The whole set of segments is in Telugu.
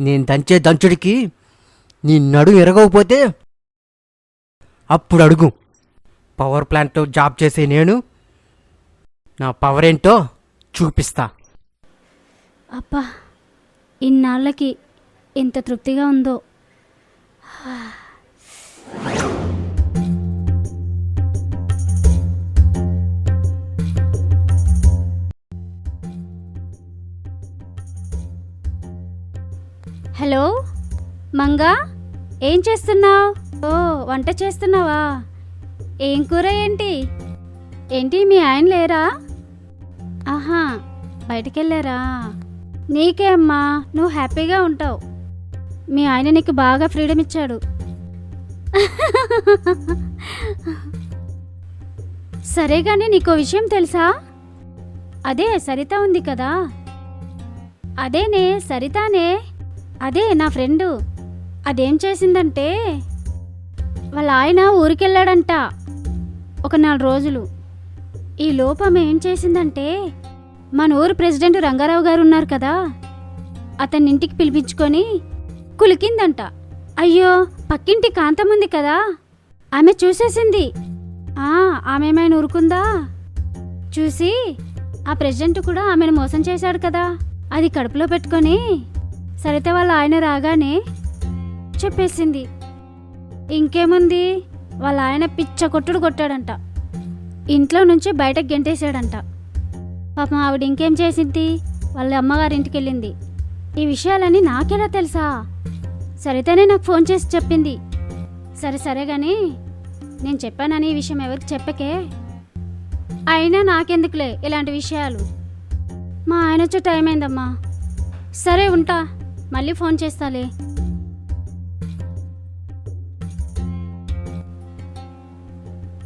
నేను దంచే దంచుడికి నీ నడు ఎరగకపోతే అప్పుడు అడుగు. పవర్ ప్లాంట్లో జాబ్ చేసే నేను నా పవర్ ఏంటో చూపిస్తా. అబ్బా ఇన్నాళ్ళకి ఎంత తృప్తిగా ఉందో. హలో? మంగా ఏం చేస్తున్నావు? ఓ వంట చేస్తున్నావా? ఏం కూర ఏంటి? ఏంటి మీ ఆయన లేరా? ఆహా బయటికెళ్ళారా? నీకే అమ్మా నువ్వు హ్యాపీగా ఉంటావు. మీ ఆయన నీకు బాగా ఫ్రీడమ్ ఇచ్చాడు. సరే కానీ నీకో విషయం తెలుసా? అదే సరిత ఉంది కదా. అదేనే సరితానే. అదే నా ఫ్రెండు. అదేం చేసిందంటే వాళ్ళ ఆయన ఊరికెళ్ళాడంట ఒక నాలుగు రోజులు. ఈ లోపం ఏం చేసిందంటే మన ఊరు ప్రెసిడెంట్ రంగారావు గారు ఉన్నారు కదా అతన్ని ఇంటికి పిలిపించుకొని కులికిందంట. అయ్యో పక్కింటి కాంతం ఉంది కదా ఆమె చూసేసింది. ఆ ఆమె ఏమైనా ఊరుకుందా? చూసి ఆ ప్రెసిడెంట్ కూడా ఆమెను మోసం చేశాడు కదా అది కడుపులో పెట్టుకొని సరిత వాళ్ళ ఆయన రాగానే చెప్పేసింది. ఇంకేముంది? వాళ్ళ ఆయన పిచ్చ కొట్టుడు కొట్టాడంట. ఇంట్లో నుంచి బయటకు గెంటేశాడంట. పాపం ఆవిడ ఇంకేం చేసింది? వాళ్ళ అమ్మగారి ఇంటికి వెళ్ళింది ఈ విషయాలన్నీ నాకెలా తెలుసా? సరితేనే నాకు ఫోన్ చేసి చెప్పింది. సరే సరే కానీ నేను చెప్పానని ఈ విషయం ఎవరికి చెప్పకే? అయినా నాకెందుకులే ఇలాంటి విషయాలు? మా ఆయన వచ్చే టైం అయిందమ్మా సరే ఉంటా. మళ్ళీ ఫోన్ చేస్తాలే.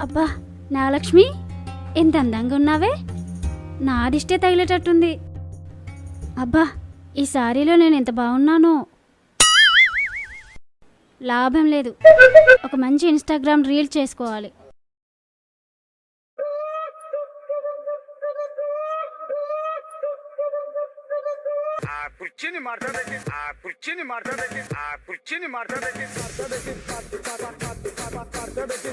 అబ్బా నాగలక్ష్మి ఎంత అందంగా ఉన్నావే? నా దిష్టే తగిలేటట్టుంది. అబ్బా ఈ సారీలో నేను ఎంత బాగున్నానో. లాభం లేదు. ఒక మంచి ఇన్స్టాగ్రామ్ రీల్ చేసుకోవాలి. కుర్చీని మార్చబెట్టి ఆ కుర్చీని మార్చబెట్టి ఆ కుర్చీని మార్చబెట్టి. మార్చబెట్టి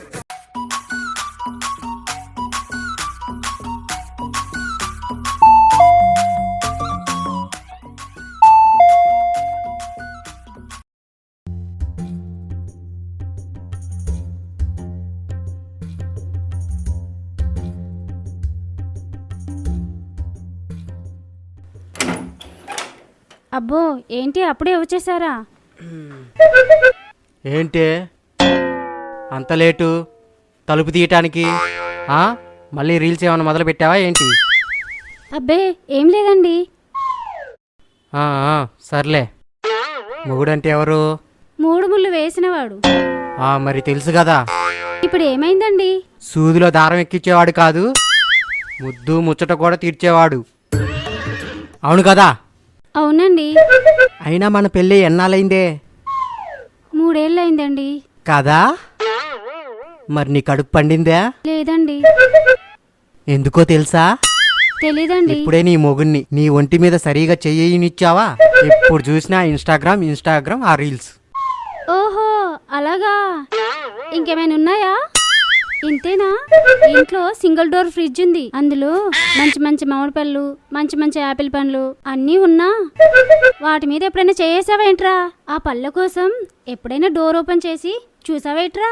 అబ్బో ఏంటి అప్పుడే వచ్చేసారా? ఏంటే? అంత లేటు? తలుపు తీయటానికి? ఆ? మళ్ళీ రీల్స్ ఏమైనా మొదలు పెట్టావా ఏంటి? అబ్బే ఏం లేదండి. ఆ, ఆ, సర్లే. మొగుడంటే ఎవరు? మూడు ముళ్ళు వేసినవాడు. ఆ, మరి తెలుసు కదా. ఇప్పుడు ఏమైందండి? సూదిలో దారం ఎక్కించేవాడు కాదు ముద్దు ముచ్చట కూడా తీర్చేవాడు. అవును కదా? అవునండి. అయినా మన పెళ్ళి ఎన్నాళ్ళైందే మూడేళ్ళయిందండి. కదా? మరి నీ కడుపు పండిందా? లేదండి. ఎందుకో తెలుసా? తెలీదండి. ఇప్పుడే నీ మొగుణ్ణి నీ ఒంటి మీద సరిగా చెయ్యనిచ్చావా ఎప్పుడు చూసినా ఇన్స్టాగ్రామ్ ఇన్స్టాగ్రామ్ ఆ రీల్స్. ఓహో అలాగా? ఇంకేమైనా ఉన్నాయా? ఇంతేనా? ఇంట్లో సింగిల్ డోర్ ఫ్రిడ్జ్ ఉంది. అందులో మంచి మంచి మామిడి పళ్ళు మంచి మంచి యాపిల్ పండ్లు అన్నీ ఉన్నా. వాటి మీద ఎప్పుడైనా చేసావేంట్రా ఆ పళ్ళ కోసం ఎప్పుడైనా డోర్ ఓపెన్ చేసి చూసావేట్రా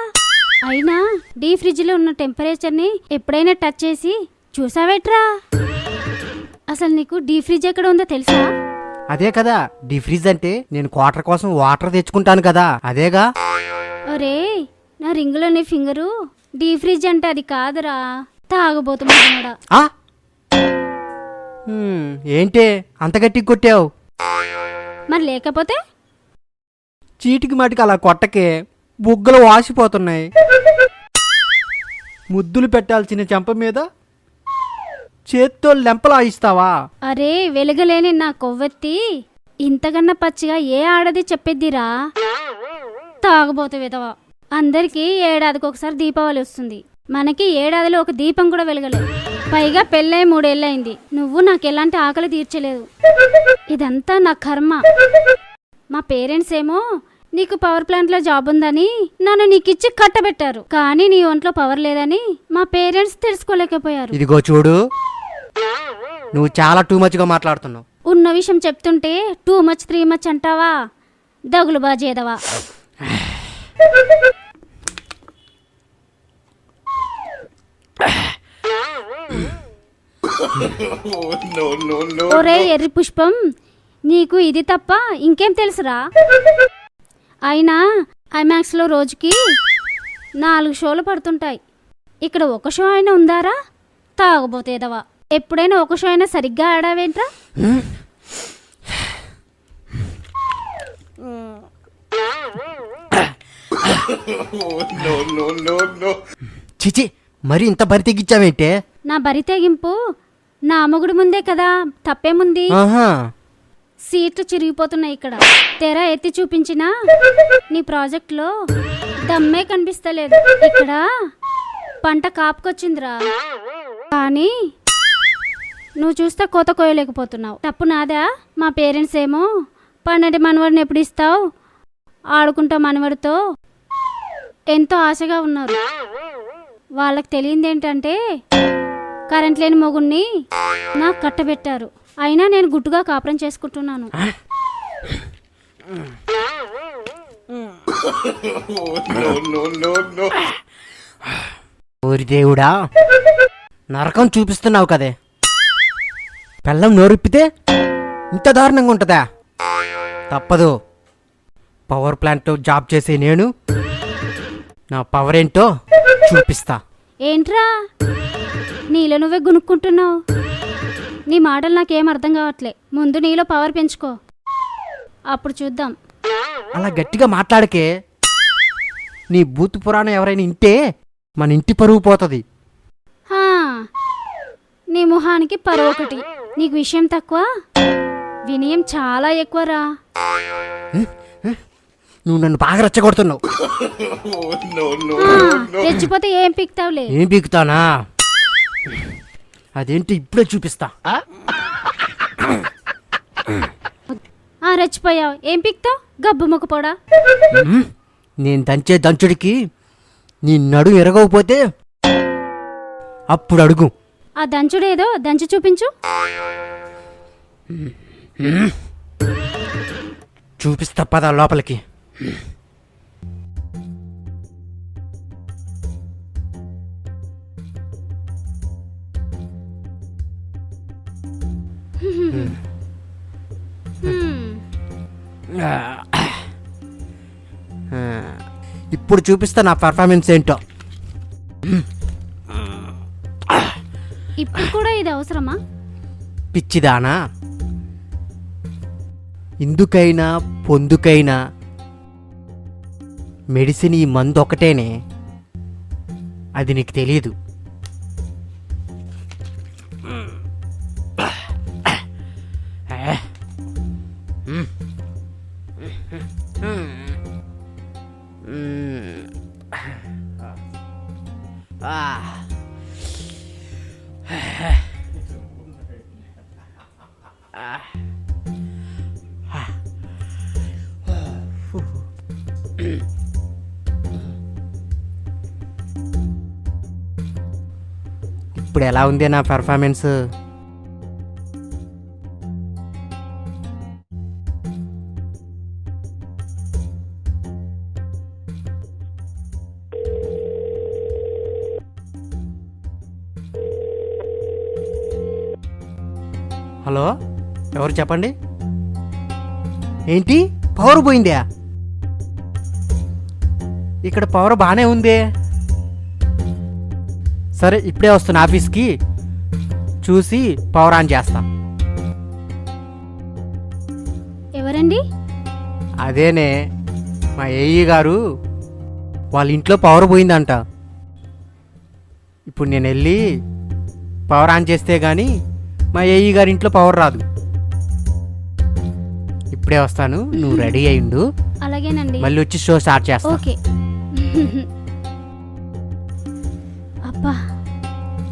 అయినా డీ ఫ్రిడ్జ్లో ఉన్న టెంపరేచర్ని ఎప్పుడైనా టచ్ చేసి చూసావేట్రా అసలు నీకు డీ ఫ్రిడ్జ్ ఎక్కడ ఉందో తెలుసా? అదే కదా డిఫ్రిజ్ అంటే నేను క్వార్టర్ కోసం వాటర్ తెచ్చుకుంటాను కదా అదేగా? ఒరే నా రింగులోని ఫింగరు డీ ఫ్రిడ్జ్ అంటే అది కాదురా. తాగబోతున్నా ఏంటే? అంత గట్టిగా కొట్టావు. మరి లేకపోతే? చీటికి మాటికి అలా కొట్టకే బుగ్గలు వాసిపోతున్నాయి. ముద్దులు పెట్టాల్సిన చెంప మీద చేత్తో లెంపలాయిస్తావా అరే వెలుగలేని నా కొవ్వెత్తి ఇంతకన్నా పచ్చిగా ఏ ఆడది చెప్పిద్దిరా? తాగబోతు విధవా. అందరికీ ఏడాదికి ఒకసారి దీపావళి వస్తుంది. మనకి ఏడాదిలో ఒక దీపం కూడా వెలగలేదు. పైగా పెళ్ళై మూడేళ్ళయింది. నువ్వు నాకు ఎలాంటి ఆకలి తీర్చలేదు. ఇదంతా నా కర్మ. మా పేరెంట్స్ ఏమో నీకు పవర్ ప్లాంట్లో జాబ్ ఉందని నన్ను నీకు ఇచ్చి కట్టబెట్టారు. కానీ నీ ఒంట్లో పవర్ లేదని మా పేరెంట్స్ తెలుసుకోలేకపోయారు. ఇదిగో చూడు. నువ్వు చాలా టూ మచ్గా మాట్లాడుతున్నావు. ఉన్న విషయం చెప్తుంటే టూ మచ్ త్రీ మచ్ అంటావా? దగులు బాజేదవా? ఒరే ఎర్రి పుష్పం నీకు ఇది తప్ప ఇంకేం తెలుసురా? అయినా ఐమాక్స్లో రోజుకి నాలుగు షోలు పడుతుంటాయి. ఇక్కడ ఒక షో అయినా ఉందారా? తాగబోతేదవా ఎప్పుడైనా ఒక షో అయినా సరిగ్గా ఆడావేంట్రా? చిచి మరి ఇంత బరి తెగించావేంటే నా బరి తెగింపు నా మొగుడు ముందే కదా తప్పేముంది? ఆహా. సీట్లు చిరిగిపోతున్నాయి ఇక్కడ. తెర ఎత్తి చూపించినా నీ ప్రాజెక్ట్లో దమ్మే కనిపిస్తలేదు. ఇక్కడ పంట కాపుకొచ్చిందిరా. కానీ నువ్వు చూస్తే కోత కోయలేకపోతున్నావు. తప్పు నాదా? మా పేరెంట్స్ ఏమో పన్నెండు మనవడిని ఎప్పుడు ఇస్తావు? ఆడుకుంటా మనవడితో? ఎంతో ఆశగా ఉన్నారు. వాళ్ళకి తెలియంది ఏంటంటే కరెంట్ లేని మొగుణ్ణి నాకు కట్టబెట్టారు. అయినా నేను గుట్టుగా కాపురం చేసుకుంటున్నాను. ఓరి దేవుడా నరకం చూపిస్తున్నావు కదే. పెళ్ళం నోరిప్పితే ఇంత దారుణంగా ఉంటుందా? తప్పదు. పవర్ ప్లాంట్ జాబ్ చేసే నేను నా పవర్ ఏంటో చూపిస్తా. ఏంట్రా? నీలో నువ్వే గునుక్కుంటున్నావు. నీ మాటలు నాకేం అర్థం కావట్లే. ముందు నీలో పవర్ పెంచుకో. అప్పుడు చూద్దాం. అలా గట్టిగా మాట్లాడకే నీ బూత్ పురాణం ఎవరైనా ఇంటే మన ఇంటి పరువు పోతుంది. హా, నీ మొహానికి పరువు ఒకటి. నీకు విషయం తక్కువ? వినయం చాలా ఎక్కువరా? నువ్వు నన్ను బాగా రెచ్చగొడుతున్నావు. తెచ్చిపోతే ఏం పిక్తావులే? ఏం పీకుతానా? అదేంటి ఇప్పుడే చూపిస్తా. ఆ? రెచ్చిపోయావు. ఏం పిక్తావు? గబ్బు మొక్కపోడా ఉమ్, నేను దంచే దంచుడికి నీ నడు ఎరగకపోతే అప్పుడు అడుగు. ఆ దంచుడేదో దంచి చూపించు. చూపిస్తా పద లోపలికి. ఇప్పుడు చూపిస్తా నా పర్ఫార్మెన్స్ ఏంటో. ఇప్పుడు కూడా ఇది అవసరమా? పిచ్చిదానా. ఇందుకైనా పొందుకైనా మెడిసిన్ ఈ మందు ఒకటేనే అది నీకు తెలియదు ఇప్పుడు ఎలా ఉంది నా పెర్ఫార్మెన్స్ హలో ఎవరు చెప్పండి? ఏంటి? పవర్ పోయిందా? ఇక్కడ పవర్ బాగానే ఉందే. సరే ఇప్పుడే వస్తున్నా ఆఫీస్కి చూసి పవర్ ఆన్ చేస్తా. ఎవరండి? అదేనే మా ఏఈ గారు వాళ్ళ ఇంట్లో పవర్ పోయిందంట. ఇప్పుడు నేను వెళ్ళి పవర్ ఆన్ చేస్తే కానీ మా ఏఈ గారి ఇంట్లో పవర్ రాదు. ఇప్పుడే వస్తాను నువ్వు రెడీ అయ్యిండు. అలాగేనండి. మళ్ళీ వచ్చి షో స్టార్ట్ చేస్తా. ఓకే.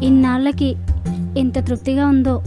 ఇన్నాళ్ళకి ఎంత తృప్తిగా ఉందో.